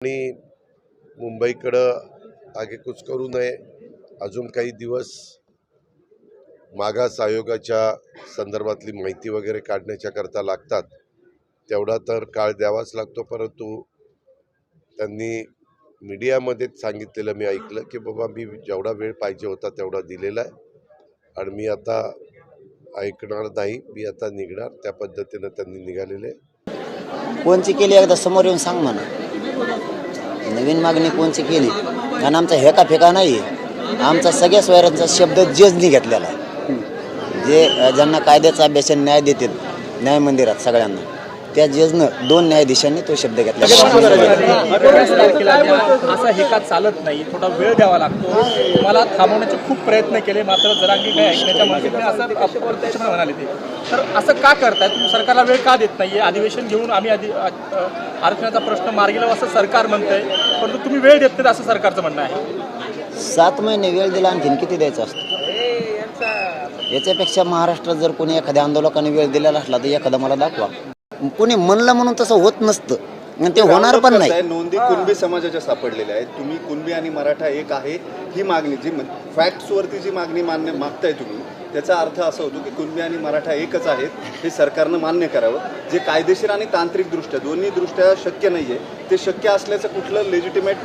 आणि मुंबईकडं आगेकूच करू नये. अजून काही दिवस मागास आयोगाच्या संदर्भातली माहिती वगैरे काढण्याच्या करता लागतात. तेवढा तर काळ द्यावाच लागतो परंतु त्यांनी मीडियामध्येच सांगितलेलं मी ऐकलं की बाबा मी जेवढा वेळ पाहिजे होता तेवढा दिलेला आहे. आणि मी आता ऐकणार नाही मी आता निघणार. त्या पद्धतीनं त्यांनी निघालेले आहे. कोणची केली एकदा? समोर येऊन सांग म्हणा नवीन मागणी कोणची केली? आणि आमचा हेका फेका नाही आमचा सगळ्या स्वयरांचा शब्द जजनी घेतलेला आहे. जे ज्यांना कायद्याचा अभ्यास न्याय देतील न्याय मंदिरात सगळ्यांना. त्या जजनं दोन न्यायाधीशांनी तो शब्द घेतला. द्या असा हे का चालत नाही थोडा वेळ द्यावा लागतो. मला थांबवण्याचे खूप प्रयत्न केले मात्र जरांगी काही ऐकण्याच्या मागे नाही असं म्हणाले ते. तर असं का करताय? तुम्ही सरकारला वेळ का देत नाहीये? अधिवेशन घेऊन आम्ही आधी आरक्षणाचा प्रश्न मार्गी लावू असं सरकार म्हणतंय परंतु तुम्ही वेळ देत नाही असं सरकारचं म्हणणं आहे. सात महिने वेळ दिला आणखीन किती द्यायचा असतो? याच्यापेक्षा महाराष्ट्रात जर कोणी एखाद्या आंदोलकाने वेळ दिलेला असला तर एखादा मला दाखवा. कोणी म्हणलं म्हणून तसं होत नसतं. आणि ते होणार पण नाही. नोंदी कुणबी समाजाच्या सापडलेल्या आहेत. तुम्ही कुणबी आणि मराठा एक आहे ही मागणी जी फॅक्ट्स वरती जी मागणी मान्य मागताय तुम्ही त्याचा अर्थ असा होतो की कुणबी आणि मराठा एकच आहेत हे सरकारनं मान्य करावं. जे कायदेशीर आणि तांत्रिक दृष्ट्या दोन्ही दृष्ट्या शक्य नाहीये ते शक्य असल्याचं कुठलं लेजिटिमेट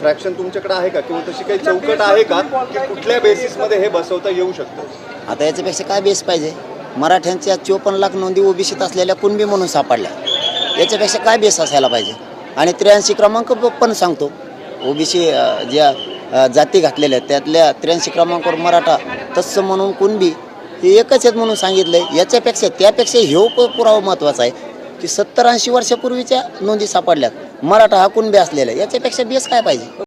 फ्रॅक्शन तुमच्याकडे आहे का? किंवा तशी काही चौकट आहे का की कुठल्या बेसिसमध्ये हे बसवता येऊ शकतं? आता याच्यापेक्षा काय बेस पाहिजे? मराठ्यांच्या चोपन्न लाख नोंदी ओबीसीत असलेल्या कुणबी म्हणून सापडल्या. याच्यापेक्षा काय बेस असायला पाहिजे? आणि त्र्याऐंशी क्रमांक पण सांगतो. ओबीसी ज्या जाती घातलेल्या आहेत त्यातल्या त्र्याऐंशी क्रमांकावर मराठा तत्स म्हणून कुणबी हे एकच आहेत म्हणून सांगितलं आहे याच्यापेक्षा त्यापेक्षा हे प- पुरावा महत्त्वाचा आहे की सत्तर ऐंशी वर्षापूर्वीच्या नोंदी सापडल्यात. मराठा हा कुणबी असलेला आहे. याच्यापेक्षा बेस काय पाहिजे?